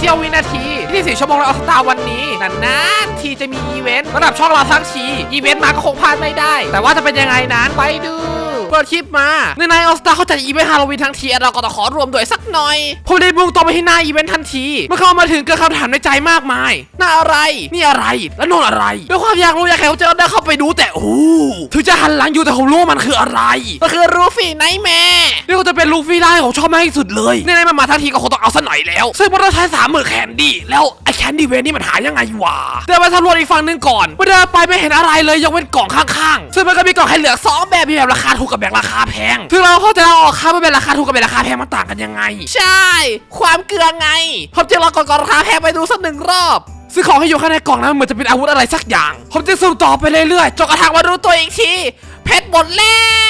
เสี้ยววินาทีที่สี่ชั่วโมงในออสตาวันนี้นานๆทีจะมีอีเวนต์ระดับช่องเราทั้งทีอีเวนต์มาก็คงพลาดไม่ได้ แต่ว่าจะเป็นยังไงนั้นไปดูเปิดคลิปมาในในออสตาเขาจัดอีเวนต์ฮาโลวีนทั้งทีเราก็ต้องขอรวมด้วยสักหน่อยผมได้มุ่งตรงไปที่หน้าอีเวนต์ทันทีเมื่อเข้ามาถึงเกิดคำถามในใจมากมายหน้าอะไร นี่อะไรและโน่นอะไรด้วยความอยากรู้อยากเห็นเขาเจอได้เข้าไปดูแต่โอ้ถึงจะหันหลังอยู่แต่ผมรู้ว่ามันคืออะไรมันคือรูฟี่ไนแมร์นี่ก็จะ เป็นลูฟี่ได้ของชอบมากที่สุดเลยในในๆมันมาทันทีก็คงต้องเอาซะหน่อยแล้ว ซึ่งมันต้องใช้สามหมื่นแคนดี้แล้วไอ้แคนดี้เวนนี่มันหายังไงวะเดินไปสำรวจอีกฝั่งหนึ่งก่อนเมื่อเดินไปไม่เห็นอะไรเลยยกเว้นกล่องข้างๆซึ่งมันก็มีกล่องให้เหลือกสองแบบมีแบบราคาถูกกับแบบราคาแพงซึ่งเราเข้าใจเราออกครับว่าเป็นราคาถูกกับเป็นราคาแพงมันต่างกันยังไง ใช่ ความเกลือไงผมจึงลองกดกล่องราคาแพงไปดูสักหนึ่งรอบซึ่งของที่อยู่ข้างในกล่องนั้นเหมือนจะเป็นอาวุธอะไรสักอย่าง ผมจึงสุ่มต่อไปเรื่อยๆจนกระทั่งมารู้ตัวอีกที เพชรหมดแล้ว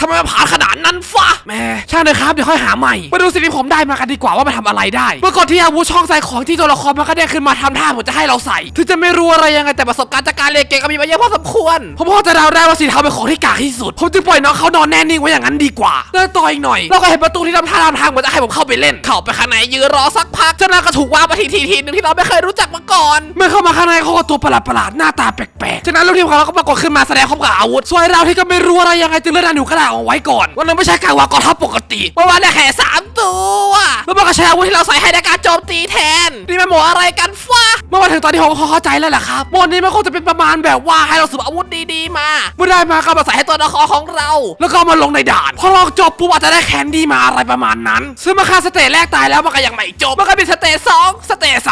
ทำไมมันผ่านขนาดนั้นฟะแหม่ช่างเลยครับเดี๋ยวค่อยหาใหม่มาดูสิ่งที่ผมได้มากันดีกว่าว่ามันทำอะไรได้ เมื่อก่อนที่อาวุธช่องใส่ของที่ตัวละครมันก็ได้ขึ้นมาทำท่าเหมือนจะให้เราใส่ถึงจะไม่รู้อะไรยังไงแต่ประสบการณ์จากการเรียนเก่งก็มีมาเยอะพอสมควรผมพอจะเดาได้ว่าสีเทาเป็นของที่กากที่สุดผมจึงปล่อยน้องเขานอนแน่นิ่งไว้อย่างนั้นดีกว่าเดินต่ออีกหน่อยเราก็เห็นประตูที่ทำท่าทำทางเหมือนจะให้ผมเข้าไปเล่น เข้าไปข้างในยืนรอสักพักเจ้าหน้าก็ถูกวางมาทีทีทีหนึงที่เราไม่เคยรู้จักมาก่อน เมื่อเข้ามาข้างในเขาก็ตัวประหลาดประหลาดๆหน้าตาแปลกๆจากนั้นลูกทีมของเราก็ปรากฏขึ้นมาแสดงความกับอาวุธส่วนเราที่ก็ไม่รู้อะไรยังไงจึงเลื่อนดันอยู่กระดาษเอาไว้ก่อนว่าเราไม่ใช่การวางกองทัพปกติเพราะว่าได้แค่สามตัวแล้วมันก็ใช้อาวุธที่เราใส่ให้ในการโจมตีแทนนี่มันหมดอะไรกันฟะเมื่อมาถึงตอนที่ผมเข้าใจแล้วแหละครับหมดนี้มันคงจะเป็นประมาณแบบว่าให้เราสืบอาวุธดีๆมาเมื่อได้มาก็มาใส่ให้ตัวละครของเรา แล้วก็มาลงในด่านพอลองจบปุ๊บอาจจะได้แคนดี้มาอะไรประมาณนั้น ซึ่งมาค่าสเตจแรกตายแล้วมันก็ยังไม่จบมันก็มีสเตจสองสเตจสาม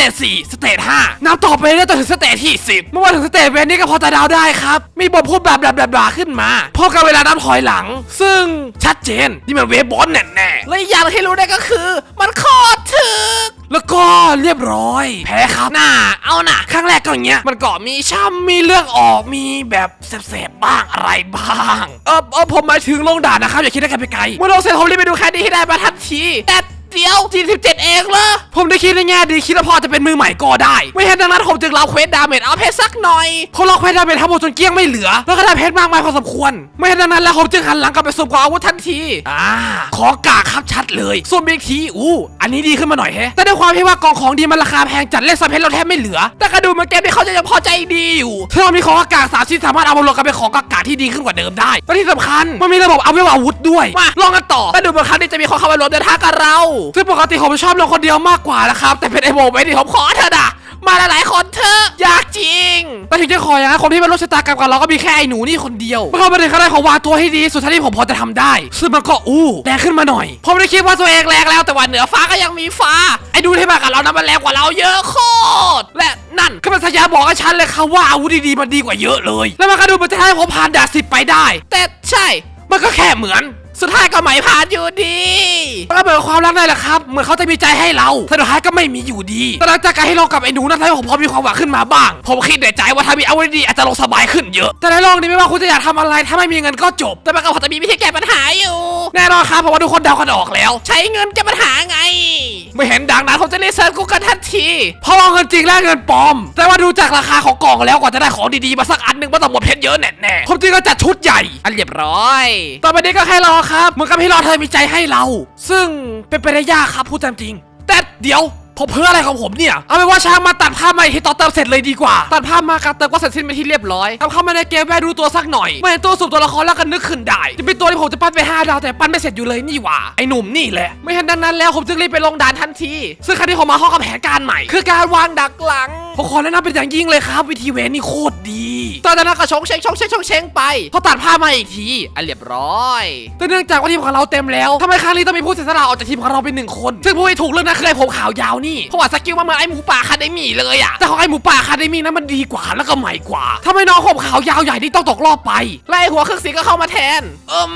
ตจสี่สเตจห้านับต่อไปเรื่อยๆจนถึงสเตจที่สิบเมื่อมาถึงสเตจเวนนี้ก็พอจะเดาได้ครับ มีบทพูดแบบแบบๆๆขึ้นมาพอกับเวลานับถอยหลัง ซึ่งชัดเจนนี่มันเวฟบอสแน่ๆและอีกอย่างที่รู้ได้ก็คือ มันโคตรถึกแล้วก็เรียบร้อย แพ้ครับหน้าเอาหน่ะครั้งแรกก็อย่างเงี้ยมันก็มีช้ำมีเลือดออกมีแบบแสบๆบ้างอะไรบ้าง เออเออผมหมายถึงลงด่านนะครับอย่าคิดได้กันไปไกลเมื่อลงเสร็จผมรีบไปดูแค่นี้ให้ได้มาทันทีแต่ เดียว 47 เองเหรอผมได้คิดในแง่ดีคิดว่าพอจะเป็นมือใหม่ก็ได้ ไม่เห็นดังนั้นผมจึงรับเควสดาเมจเอาเพชรสักหน่อยพอเราเควสดาเมจทั้งหมดจนเกลี้ยงไม่เหลือ แล้วก็ได้เพชรมากมายพอสมควร ไม่เห็นดังนั้นแล้วผมจึงหันหลังกลับไปสุ่มของอาวุธทันที อ่า ขอกากครับชัดเลยสุ่มอีกทีอู้อันนี้ดีขึ้นมาหน่อยแฮะแต่ด้วยความที่ว่ากองของดีมันราคาแพงจัดเลขสเพชรเราแทบไม่เหลือ แต่กระดูมันเกมที่เขาจะยังพอใจดีอยู่ถ้าเรามีของอากาศสามชิ้นสามารถเอามารวมกันเป็นของอากาที่ดีขึ้นกว่าเดิมได้และที่สำคัญมันมีระบบเอาไว้อาวุธด้วยมาลองกันต่อแต่ดูมือนครั้งนี้จะมีคนเข้ามารวมเดินทางกับเราซึ่งปกติผมชอบลงคนเดียวมากกว่านะครับ แต่เป็นไอโมไม่ดีผมขอเถอะนะมาหลายๆคนเถอะอยากจริง แต่ถึงจะขออย่างนั้นคนที่มาร่วมชะตากรรมกับเราก็มีแค่ไอ้หนูนี่คนเดียวเมื่อเข้ามาถึงขั้นแรกของวางตัวให้ดีสุดท้ายที่ผมพอจะทำได้ ซึ่งมันก็อู้แรงขึ้นมาหน่อย ผมได้คิดว่าตัวเองแรงแล้วแต่ว่าเหนือฟ้าก็ยังมีฟ้า ไอ้ดูที่มากับเรานั้นมันแรงกว่าเราเยอะโคตร และนั่นคือมันสัญญาบอกกับฉันเลยครับว่าอาวุธดีๆมันดีกว่าเยอะเลย แล้วมันก็ดูเหมันจะให้ผมผ่านด่านสิบไปได้ แต่ใช่ มันก็แค่เหมือน สุดท้ายก็ไม่ผ่านอยู่ดีมันก็เหมือนความรักนั่นแหละครับ เหมือนเขาจะมีใจให้เราแต่สุดท้ายก็ไม่มีอยู่ดีแต่หลังจากการให้ลองกับไอ้หนูนั้นทำให้ผมพอมีความหวังขึ้นมาบ้าง ผมคิดในใจว่าถ้ามีอาวุธดีอาจจะลงสบายขึ้นเยอะ แต่ในโลกนี้ไม่ว่าคุณจะอยากทำอะไรถ้าไม่มีเงินก็จบ แต่มันก็พอจะมีวิธีแก้ปัญหาอยู่ แน่นอนครับเพราะว่าทุกคนเดากันออกแล้ว ใช้เงินแก้ปัญหาไง ไม่เห็นดังนั้นผมจะรีบเซิร์ชกูกันทันทีเพราะว่าเงินจริงและเงินปลอม แต่ว่าดูจากราคาของกล่องแล้วกว่าจะได้ของดีๆมาสักอันหนึ่งมันต้องหมดเพชรเยอะแน่ๆผมจริงก็จัดชุดใหญ่อันเรียบร้อยต่อไปนี้ก็แค่รอครับ เหมือนกับที่รอเธอมีใจให้เรา ซึ่งเป็นไปได้ยากครับพูดตามจริง แต่เดี๋ยวผมเพื่ออะไรของผมเนี่ย เอาเป็นว่าช่างมาตัดภาพใหม่ที่ต่อเติมเสร็จเลยดีกว่า ตัดภาพมาการเติมก็เสร็จสิ้นไปนที่เรียบร้อยทำเข้ามาในเกมแวดูตัวสักหน่อยไม่เห็นตัวสุ่มตัวละครแล้วก็นึกขึ้นได้ จะเป็นตัวที่ผมจะปั้นไป5ดาวแต่ปั้นไม่เสร็จอยู่เลยนี่หว่า ไอหนุ่มนี่แหละ ไม่เห็นดังนั้นแล้วผมจึงรีบไปลงด่านทันที ซึ่งครั้งที่ผมมาห้องกับแผนการใหม่ คือการวางดักหลัง ผมขอแนะนำเป็นอย่างยิ่งเลยครับ วิธีเวนนี่โคตรดี ตอนนั้นก็ชงเชงชงเชงชงเชงไปพอตัดภาพมาอีกทีอันเรียบร้อย แต่เนื่องจากว่าทีมของเราเต็มแล้วทำไมครั้งนี้ต้องมีผู้เสียสละออกจากทีมของเราเป็นหนึ่งคน ซึ่งผู้ที่ถูกเลือกนั้นคือไอ้ผมขาวยาวนี่เพราะว่าสกิลมาเหมือนไอ้หมูป่าคาเดมี่เลยอะแต่ของไอ้หมูป่าคาเดมี่นั้นมันดีกว่าแล้วก็ใหม่กว่าทำไมน้องผมขาวยาวใหญ่นี่ต้องตกรอบไปและไอ้หัวเครื่องสีก็เข้ามาแทนเอิม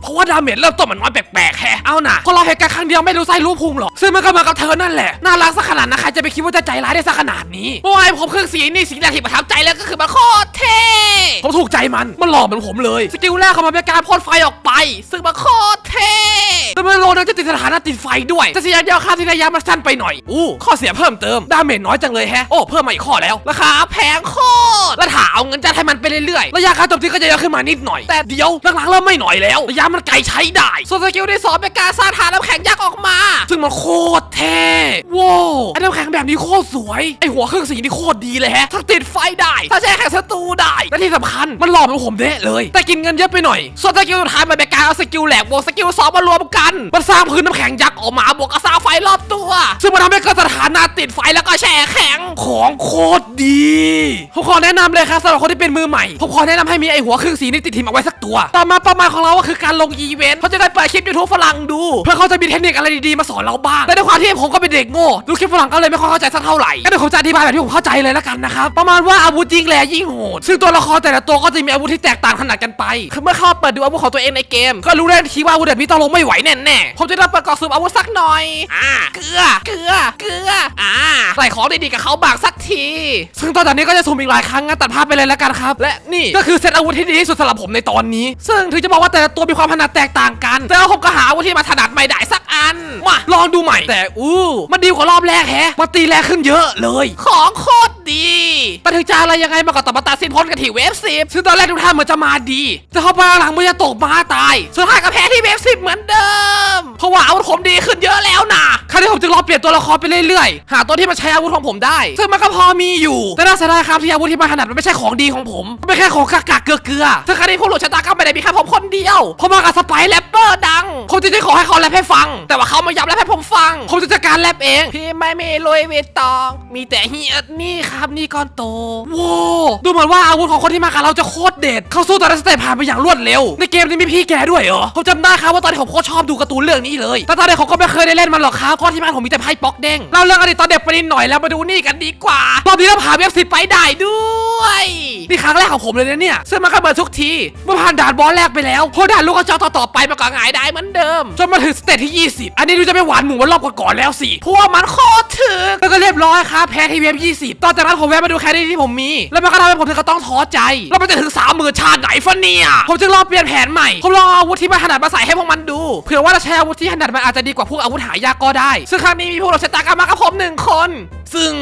เพราะว่าดาเมจเริ่มต้นมันน้อยแปลกๆแฮะเอาน่ะคนเราเหตุการณ์ครั้งเดียวไม่รู้ไส้รู้พุงหรอกซึ่งมันก็เหมือนกับเธอนั่นแหละน่ารักสักขนาดนั้นใครจะไปคิดว่าจะใจร้ายได้สักขนาดนี้เพราะว่าไอ้ผมเครื่องสีนี่สิ่งแรกที่ประทับใจแล้วก็คือมันโคตรเท่ผมถูกใจมันมันหล่อเหมือนผมเลยสกิลแรกของมันเป็นการพ่นไฟออกไป ซึ่งมันโคตรเท่แต่เมื่อโลนั้นจะติดสถานะติดไฟด้วยแต่สิ่งอย่างเดียวค่าที่ระยะมันสั้นไปหน่อยอู้ข้อเสียเพิ่มเติมดาเมจน้อยจังเลยแฮะโอ้เพิ่มมาอีกข้อแล้วราคาแพงโคตรแล้วถ้าเอาเงินจัดให้มันไปเรื่อยๆระยะการโจมตีก็จะเยอะขึ้นมานิดหน่อยแต่เดี๋ยวหลังๆเริ่มไม่หน่อยแล้วระยะมันไกลใช้ได้ส่วนสกิลที่สองเป็นการสร้างฐานน้ำแข็งยักษ์ออกมา ซึ่งมันโคตรเท่ว้าวไอ้น้ำแข็งแบบนี้โคตรสวยไอ้หัวเครื่องสีนี่โคตรดีเลยแฮะทั้งติดไฟได้ถ้าแช่แข็งศัตรูได้และที่สำคัญมันหลอมือผมเด้เลย แต่กินเงินเยอะไปหน่อย ส่วนสกิลสุดท้ายมันเป็นการเอาสกิลแหลกบวกสกิลสองมารวมกัน มันสร้างพื้นน้ำแข็งยักษ์ออกมาบวกกับสร้างไฟรอบตัว ซึ่งมันทำให้เกิดสถานะติดไฟแล้วก็แช่แข็งของโคตรดีผมขอแนะนำเลยครับสำหรับคนที่เป็นมือใหม่ผมขอแนะนำให้มีไอหัวเครื่องสีนี่ติดทีมเอาไว้สักตัวต่อมาเป้าหมายของเราก็คือการลงอีเวนต์เขาจะได้เปิดคลิปยูทูบฝรั่งดู เพื่อเขาจะมีเทคนิคอะไรดีๆมาสอนเราบ้างแต่ด้วยความที่ผมก็เป็นเด็กโง่ดูคลิปฝรั่งก็เลยไม่ค่อยเข้าใจสักเท่าไหร่งั้นเดี๋ยวผมจะอธิบายแบบที่ผมเข้าใจเลยละกันนะครับ ประมาณว่าอาวุธยิงแหลยิ่งโหด ซึ่งตัวละครแต่ละตัวก็จะมีอาวุธที่แตกต่างขนาดกันไป คือเมื่อเข้าเปิดดูอาวุธของตัวเองในเกม ก็รู้ได้ทีว่าอาวุธแบบนี้ต้องลงไม่ไหวแน่ๆผมจะรับเปิดกอบสุ่มอาวุธสักหน่อย อ่า เกลือ เกลือ เกลือ อ่า ใส่ของดีๆกับเขาบางสักที ซึ่งตอนจากนี้ก็จะสุ่มอีกหลายครั้งงั้นตัดภาพไปเลยแล้วกันครับ และนี่ก็คือเซตอาวุธที่ดีที่สุดสำหรับผมในตอนนี้ ซึ่งถึงจะบอกว่าแต่ละตัวมีความถนัดแตกต่างกัน แต่ว่าผมก็หาอาวุธที่มาถนัดไม่ได้สักอันมาลองดูใหม่แต่อู้มันดีกว่ารอบแรกแฮะมันตีแรงขึ้นเยอะเลย ของโคตร ดีแต่ถึงจะอะไรยังไงมาก็ต้องมาตัดสินพ้นกันที่เวฟสิบซึ่งตอนแรกทุกท่านเหมือนจะมาดี แต่พอมาหลังมันจะตกมาตาย สุดท้ายก็แพ้ที่เวฟสิบเหมือนเดิม เพราะว่าอาวุธผมดีขึ้นเยอะแล้วนะคราวนี้ผมจึงรอเปลี่ยนตัวละครไปเรื่อยๆ หาตัวที่มันใช้อาวุธของผมได้ ซึ่งมันก็พอมีอยู่ แต่น่าเสียดายครับที่อาวุธที่มันถนัดมันไม่ใช่ของดีของผมมันเป็นแค่ของกากๆเกลือๆซึ่งคราวนี้ผู้หลุดชะตากรรมไม่ได้มีแค่ผมคนเดียวผมมากับสไปร์แรปเปอร์ดัง ผมจะได้ขอให้เขาแรปให้ฟัง แต่ว่าเขาไม่ยอมแรปให้ผมฟัง ผมจะจัดการแรปเอง พี่ไม่มีลอยเวตอง มีแต่เฮียนี่คครับนี่ก้อนโตว้าวดูเหมือนว่าอาวุธของคนที่มากับเราจะโคตรเด็ด เขาสู้แต่ละสเตปผ่านไปอย่างรวดเร็ว ในเกมนี้มีพี่แกด้วยเหรอผมจำได้ครับว่าตอนที่ผมโคตรชอบดูการ์ตูนเรื่องนี้เลย แต่ตอนเด็กผมก็ไม่เคยได้เล่นมันหรอกครับเพราะที่บ้านผมมีแต่ไพ่ป๊อกเด้งเล่าเรื่องอดีตตอนเด็กไปนิดหน่อยแล้วมาดูนี่กันดีกว่ารอบนี้เราผ่านเว็บสิบไปได้ด้วยนี่ครั้งแรกของผมเลยนะเนี่ยซึ่งมันก็เหมือนทุกทีเมื่อผ่านด่านบอสแรกไปแล้วพอด่านลูกกระจอกต่อๆไปมันก็หงายได้เหมือนเดิมจนมาถึงสเตจที่ 20 อันนี้ดูจะไม่หวานหมูมันรอบก่อนแล้วสิเพราะว่ามันโคตรถึกแล้วก็เรียบร้อยครับแพ้ที่เว็บ20ตอนจากนั้นผมแวะมาดูแคดดี้ที่ผมมี แล้วมันก็ทำให้ผมถึงก็ต้องท้อใจ แล้วมันจะถึงสามหมื่นชาติไหนฟะเนี่ย ผมจึงลองเปลี่ยนแผนใหม่ ผมลองเอาอาวุธที่มันถนัดมาใส่ให้พวกมันดู เผื่อว่าจะใช้อาวุธที่ถนัดมันอาจจะดีกว่าพวกอาวุธหายากก็ได้ ซึ่งครั้งนี้มีพวกเราชะตากรรมมากับผมหนึ่งคน ซึ่ง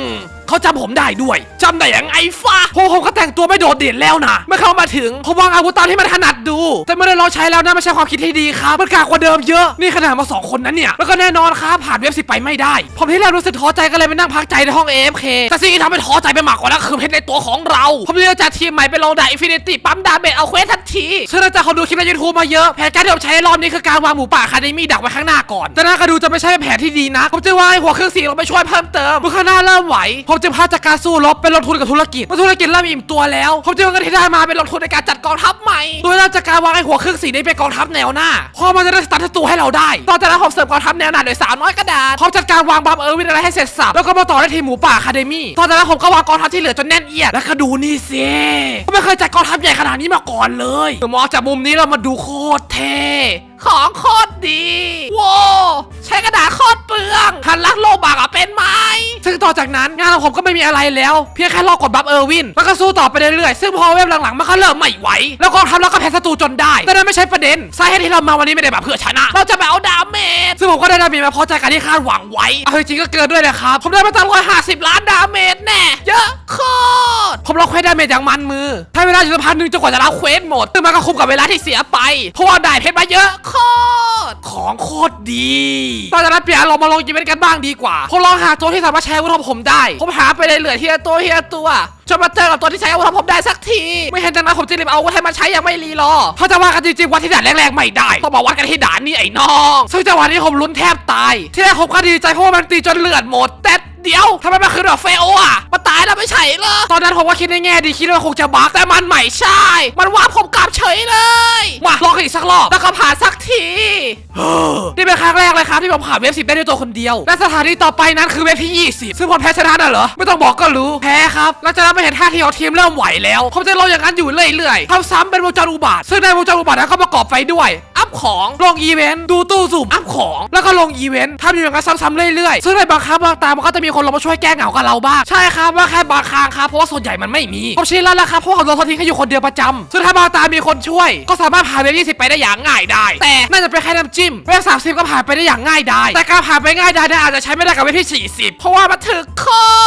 เขาจำผมได้ด้วยจำได้ยังไงฟ้าพวกผมก็แต่งตัวไม่โดดเด่นแล้วนะเมื่อเขามาถึงผมวางอาวุธตามที่มันถนัดดู แต่ไม่ได้ลองใช้แล้วนะไม่ใช่ความคิดที่ดีครับมันกากกว่าเดิมเยอะนี่ขนาดมาสองคนนั้นเนี่ยแล้วก็แน่นอนครับผ่านเว็บสิไปไม่ได้ ผมที่แรกรู้สึกท้อใจก็เลยไปนั่งพักใจในห้อง AFK แต่สิ่งที่ทำให้ท้อใจไปมากกว่านั้นคือเพชรในตัวของเรา ผมเลยจัดทีมใหม่ไปลองด่าอินฟินิตี้ปั๊มดาเมจเอาเควสทันทีซึ่งหลังจากคนดูคลิปในยูทูบมาเยอะแผนการที่ผมใช้รอบนี้คือการวางหมูป่าคาเดมี่ดักไว้ข้างหน้าก่อน แต่น่ากระดูจะไม่ใช่แผนที่ดีนะผมจะวางหัวเครื่องเสียงลงไปช่วยเพิ่มเติมเมื่อข้างหน้าเริ่มไหวผมจึงพาจากการสู้รบเป็นลงทุนกับธุรกิจเมื่อธุรกิจเริ่มอิ่มตัวแล้วผมจึงเอาเงินที่ได้มาเป็นลงทุนในการจัดกองทัพใหม่โดยเริ่มจากการวางไอ้หัวเครื่องสีนี้เป็นกองทัพแนวหน้าพอมันจะได้สตาร์ทศัตรูให้เราได้ต่อจากนั้นผมเสริมกองทัพแนวหน้าโดยสาวน้อยกระดาษผมจัดการวางบัมเออร์วินอะไรให้เสร็จสับแล้วก็มาต่อได้ทีมหมูป่าคาเดมี่ต่อจากนั้นผมก็วางกองทัพที่เหลือจนแน่นเอียดแล้วก็ดูนี่สิผมไม่เคยจัดกองทัพใหญ่ขนาดนี้มาก่อนเลยมองจากมุมนี้เรามาดูโคตรเท่ ของโคตรดีว้าวใช้กระดาษโคตรเปลืองหันลักโลบากอะเป็นไหมซึ่งต่อจากนั้นงานของผมก็ไม่มีอะไรแล้ว เพียงแค่รอกดบัฟเออร์วิน แล้วก็สู้ต่อไปเรื่อยๆ ซึ่งพอเว็บหลังๆ มันก็เริ่มไม่ไหว แล้วกองทัพเราก็แพ้ศัตรูจนได้ แต่นั่นไม่ใช่ประเด็นสาเหตุที่เรามาวันนี้ไม่ได้มาเพื่อชนะ เราจะมาเอาดาเมจซึ่งผมก็ได้ดาเมจมาพอใจการที่คาดหวังไว้เอาจริงก็เกินด้วยนะครับ ผมได้มาตั้งร้อยห้าสิบล้านดาเมจแน่เยอะโคตรผมล็อกเควสดาเมจอย่างมันมือใช้เวลาอยู่สักพักหนึ่งจนกว่าจะรับเควสหมดซึ่งมันก็คุ้มกับเวลาที่เสียไปเพราะว่าได้เพชรมาเยอะโคตร ของโคตรดีตอนจากนั้นเปลี่ยนเรามาลงอีเวนต์กันบ้างดีกว่าผมลองหาตัวที่สามารถใช้อาวุธของผมได้ ผมหาไปเรื่อยๆทีละตัวทีละตัวจนมาเจอกับตัวที่ใช้อาวุธของผมได้สักที ไม่เห็นจากนั้นผมจะรีบเอาอาวุธให้มันใช้อย่างไม่รีรอเพราะจะว่ากันจริงๆวัดที่ด่านแรกๆไม่ได้ ต้องมาวัดกันที่ด่านนี้ไอ้น้อง ซึ่งจังหวะนี้ผมลุ้นแทบตาย ที่แรกผมก็ดีใจเพราะว่ามันตีจนเลือดหมดแต่ เดี๋ยวทำไมมันคือแบบเฟโออะมันตายแล้วไม่ใช่เหรอตอนนั้นผมก็คิดในแง่ดีคิดว่าคงจะบักแต่มันไม่ใช่ มันว่าผมกลับเฉยเลยมาลองอีกสักรอบแล้วก็ผ่านสักทีเฮ้อนี่เป็นครั้งแรกเลยครับที่ผมผ่านเว็บสิบได้ด้วยตัวคนเดียว และสถานีต่อไปนั้นคือเว็บที่ 20 ซึ่งผมแพ้ชนะน่ะเหรอ ไม่ต้องบอกก็รู้ แพ้ครับ แล้วจากนั้นไม่เห็นท่าทีของทีมเริ่มไหวแล้ว ผมจะลงอย่างนั้นอยู่เรื่อยๆทำซ้ำเป็นวงจรอุบาท ซึ่งในวงจรอุบาทนั้นก็ประกอบไฟด้วย อัพของ ลงอีเวนต์ ดูตู้สุ่มอัพของ แล้วก็ลงอีเวนต์ทำอยู่อย่างนั้นซ้ำๆเรื่อยๆ ซึ่งในบางครั้งบางตามันก็จะมีคนลงมาช่วยแก้เหงากับเราบ้างใช่ครับว่าแค่บางครั้งครับเพราะว่าส่วนใหญ่มันไม่มีผมชินแล้วละครับเพราะว่าผมโดนเขาทิ้งให้อยู่คนเดียวประจำสุดท้ายบางตามีคนช่วย ก็สามารถผ่านเวฟ20ไปได้อย่างง่ายได้ แต่น่าจะเป็นแค่น้ำจิ้มเวฟ30ก็ผ่านไปได้อย่างง่ายได้ แต่การผ่านไปง่ายได้เนี่ยอาจจะใช้ไม่ได้กับเวฟที่40เพราะว่ามันถึกโคอ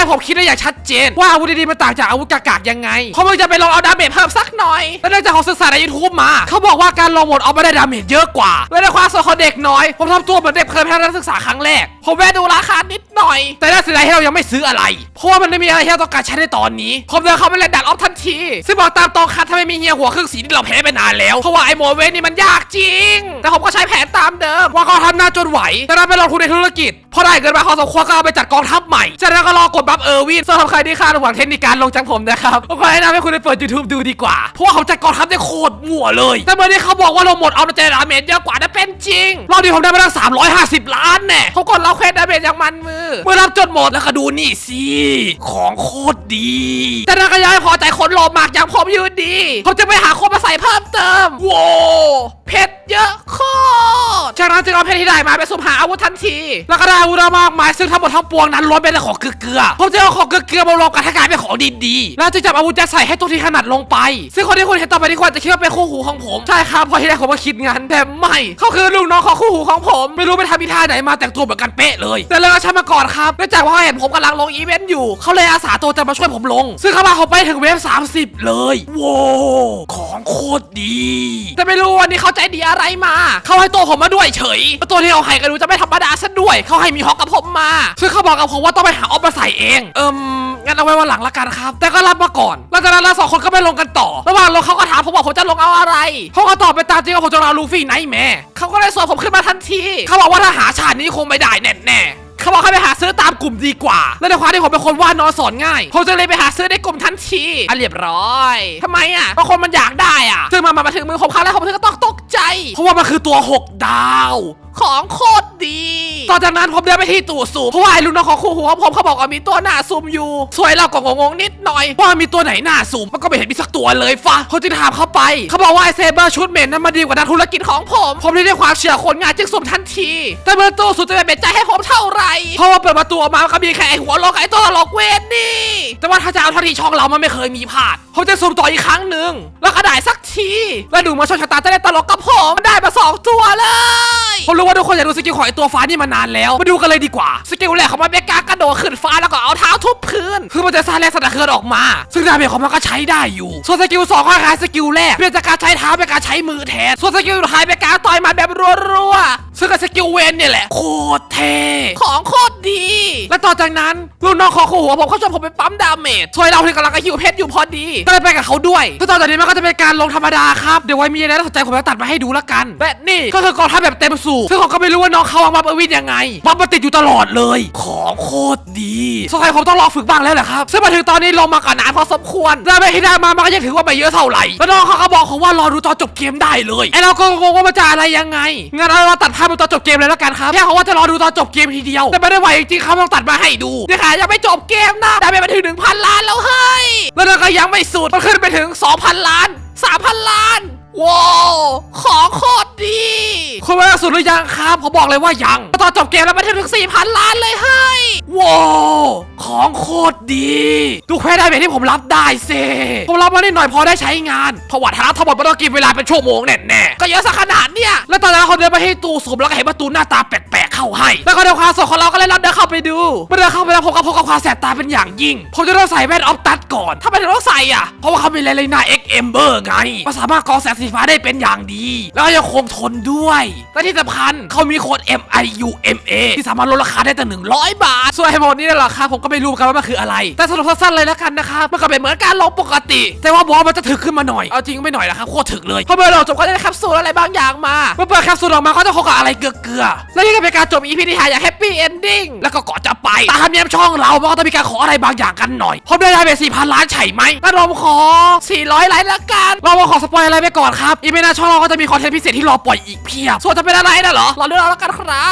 ให้ผมคิดได้อย่างชัดเจน ว่าอาวุธดีๆมันต่างจากอาวุธกากๆยังไงเพราะมึงจะไปลองเอาดาเมจเพิ่มสักหน่อย และเนื่องจากผมศึกษาใน YouTube มา เขาบอกว่าการลองหมดเอาไม่ได้ดาเมจเยอะกว่า และในความสนของเด็กน้อย ผมทำตัวเหมือนเด็กเคยไปทัศนศึกษาครั้งแรก ผมแวะดูราคานิดหน่อย แต่น่าเสียดายที่เรายังไม่ซื้ออะไร เพราะว่ามันไม่มีอะไรที่เราต้องการใช้ในตอนนี้ ผมเดินเข้าไปเล่นดัดออฟทันทีซึ่งบอกตามตรงครับถ้าไม่มีเฮียหัวครึ่งสีนี่เราแพ้ไปนานแล้วเพราะว่าไอ้โมเวนนี่มันยากจริง แต่ผมก็ใช้แผนตามเดิมว่าเขาทำหน้าจนไหว แต่เราไปลงทุนในธุรกิจพอได้เงินมาพอสมควรก็เอาไปจัดกองทัพใหม่จากนั้นก็รอกดบัฟเออร์วินสำหรับใครที่คาดหวังเทคนิคการลงจังผมนะครับผมขอแนะนำให้คุณไปเปิด YouTube ดูดีกว่า เพราะว่าเขาจัดกองทัพได้โคตรมั่วเลย แต่เมื่อที่เขาบอกว่าลงหมดเอาแต่ดาเมจเยอะกว่านั่นเป็นจริง รอบนี้ผมได้มาตั้ง350 ล้านแน่เขากดเราเควสดาเมจอย่างมันมือ เมื่อรับจนหมดแล้วก็ดูนี่สิของโคตรดีแต่ถ้าก็ยังไม่พอใจคนโลมากอย่างผมยืนดีผมจะไปหาคนมาใส่เพิ่มเติมโว้เพชรเยอะโคตร จากนั้นจึงเอาเพชรที่ได้มาไปสุ่มหาอาวุธทันที แล้วก็ได้อาวุธมากมายซึ่งทั้งหมดทั้งปวงนั้นล้วนเป็นแต่ของเกลือผมจะเอาของเกลือมารวมกันให้กลายเป็นของดีๆแล้วจึงจับอาวุธยัดใส่ให้ตัวที่ถนัดลงไป ซึ่งคนที่คุณเห็นต่อไปที่ควรจะคิดว่าเป็นคู่หูของผมใช่ครับพอที่แรกผมก็คิดงั้นแต่ไม่เขาคือลูกน้องของคู่หูของผม ไม่รู้ไปทำพิธาไหนมาแต่งตัวเหมือนกันเป๊ะเลย แต่เรื่อาชันมาก่อนครับเนื่องจากว่าเห็นผมกำลังลงอีเวนต์อยู่เขาเลยอาสาตัวจะมาช่วยผมลง ซึ่งเขามาเขาไปถึงเวฟ30 เลยโว้ของโคตรดี แต่ไม่รู้วันนี้เขาใจดีอะไรมาเขาให้ตัวผมมาด้วยเฉยแล้วตัวที่เอาให้กันดูจะไม่ธรรมดาซะด้วย เขาให้มีฮอกกับผมมาซึ่งเขาบอกกับผมว่าต้องไปหาออฟมาใส่เอง เอิมงั้นเอาไว้วันหลังละกันครับ แต่ก็รับมาก่อนหลังจากนั้นเราสองคนก็ไปลงกันต่อ ระหว่างลงเขาก็ถามผมว่าผมจะลงเอาอะไรเขาก็ตอบไปตามจริงว่าผมจะเอาลูฟี่ไนท์แม่เขาก็เลยสวนผมขึ้นมาทันที เขาบอกว่าถ้าหาชาตินี้คงไม่ได้แน่แน่ๆเขาบอกให้ไปหาซื้อตามกลุ่มดีกว่า และในความที่ผมเป็นคนวาดนอสอนง่าย ผมจะเลยไปหาซื้อในกลุ่มทันทีอะเรียบร้อยทำไมอะบางคนมันอยากได้อะ ซึ่งมันมาถึงมือผมครั้งแรกผมถึงก็ต้องตก ใจเพราะว่ามันคือตัว 6 ดาว ของโคตรดีต่อจากนั้นผมเดินไปที่ตู้สูบเพราะว่าไอ้ลูกน้องของคู่หูของผมเขาบอกว่ามีตัวหน้าซูมอยู่ สวยเราก็งงๆนิดหน่อย ว่ามีตัวไหนหน้าซูมมันก็ไม่เห็นมีสักตัวเลยฟะเขาจึงถามเข้าไปเขาบอกว่าไอเซเบอร์ชุดเหม็นนั้นมาดีกว่านักธุรกิจของผม ผมเลยได้ความเชื่อคนงานจึงสุ่มทันที แต่เมื่อตู้สูบจะไม่เป็นใจให้ผมเท่าไหร่เพ ราะว่าเปิดประตูออกมาก็มีแค่ไอหัวโลกบไอ้ตัวตลกเวทนี่ แต่ว่าถ้าจะเอาท่าที่ช่องเรามันไม่เคยมีพลาดผมจะสุ่มต่ออีกครั้งหนึ่งแล้วก็ได้สักทีแล้วดูมาโชคชะตาจะได้ตลกกับผมมันได้มาสองตัวเลยผมรู้ว่าทุกคนอยากดูสกิลของไอตัวฟ้านี่มานานแล้วมาดูกันเลยดีกว่าสกิลแรกของมันเป็นการกระโดดขึ้นฟ้าแล้วก็เอาเท้าทุบพื้นคือมันจะสร้างแรงสั่นสะเทือนออกมา ซึ่งดาเมจของมันก็ใช้ได้อยู่ ส่วนสกิลสองก็คล้ายสกิลแรกเปลี่ยนจากการใช้เท้าเป็นการใช้มือแทนส่วนสกิลสุดท้ายเป็นการต่อยมันแบบรัวๆ ซึ่งกับสกิลเวนเนี่ยแหละโคตรเท่ของโคตรดี และต่อจากนั้นลูกน้องของคู่หัวผมเขาชวนผมไปปั๊มดาเมจช่วยเราที่กำลังกระหิวเพชรอยู่พอดี ก็เลยไปกับเขาด้วยซึ่งต่อจากนี้มันก็จะเป็นการลงธรรมดาครับเดี๋ยวไว้มีอะไรน่าสนใจผมจะตัดมาให้ดูละกันและนี่ก็คือกองทัพแบบเต็มสูบซึ่งผมก็ไม่รู้ว่าน้องเขาวางบัฟเออร์วินยังไงบัฟมันติดอยู่ตลอดเลย ของโคตรดีสงสัยผมต้องลองฝึกบ้างแล้วแหละครับซึ่งมาถึงตอนนี้ลงมาก่อนนานพอสมควรดาเมจที่ได้มามันก็ยังถือว่าไม่เยอะเท่าไหร่แล้วน้องเขาก็บอกผมว่ารอดูตอนจบเกมได้เลยไอ้เราก็งงว่ามันจะอะไรยังไงงั้นเอาเราตัดภาพดูตอนจบเกมเลยแล้วกันครับแค่เขาว่าจะรอดูตอนจบเกมทีเดียว แต่ไม่ได้ไหวจริงๆเขาต้องตัดมาให้ดูเนี่ยค่ะยังไม่จบเกมนะดาเมจมาถึง 1,000 ล้านแล้วเฮ้ย แล้วก็ยังไม่สุดมันขึ้นไปถึง 2,000 ล้าน 3,000 ล้าน ว้าวของโคตรดีคุณว่าสุดหรือยังครับผมบอกเลยว่ายังตอนจบเกมแล้วมันถึง4,000 ล้านเลยเฮ้ยว้าวของโคตรดี ดูแค่ได้แบบที่ผมรับได้เซผมรับมานิดหน่อยพอได้ใช้งานเพราะว่าถ้ารับทั้งหมดมันต้องกินเวลาเป็นชั่วโมงแน่ๆก็เยอะสักขนาดเนี้ยแล้วตอนนั้นเขาเดินไปที่ตู้สูบแล้วก็เห็นประตูหน้าตาแปลกๆเข้าให้แล้วก็เดินความสดของเราก็เลยรับเดินเข้าไปดูเมื่อเดินเข้าไปแล้วผมก็พบกับความแสบตาเป็นอย่างยิ่งผมจะต้องใส่แว่นออฟตัดก่อนถ้าไม่ต้องใส่อะเพราะว่าเขามีเลนส์หน้า X Ember ไงมันสามารถกรองแสงสีฟ้าได้เป็นอย่างดี แล้วก็ยังคงทนด้วยและที่สำคัญเขามีโค้ด M I U M A ที่สามารถลดราคาได้ตั้ง100 บาท ส่วนไอ้โหมดนี้เนี่ยราคาผมก็ไม่รู้กันว่ามันคืออะไร แต่สรุปสั้นๆเลยแล้วกันนะครับมันก็เป็นเหมือนการลงปกติ แต่ว่าบอสมันจะถึกขึ้นมาหน่อยเอาจริงไม่หน่อยนะครับโคตรถึกเลยเพราะเมื่อเราจบก็ได้แคปซูลอะไรบางอย่างมาเมื่อเปิดแคปซูลออกมาก็จะคบกับอะไรเกลือๆและนี่ก็เป็นการจบ EP ที่หายอย่างแฮปปี้เอนดิ้งแล้วก็ก่อนจะไปตามเนียมช่องเรามันก็ต้องมีการขออะไรบางอย่างกันหน่อยผมได้ได้ไป4,000ล้านใช่ไหมงั้นเราขอ400ไลค์ละกันเรามาขอสปอยอะไรไปก่อนครับอีเมนาช่องเราก็จะมีคอนเทนต์พิเศษที่รอปล่อยอีกเพียบส่วนจะเป็นอะไรนะเหรอรอเรื่องเราแล้วกันครับ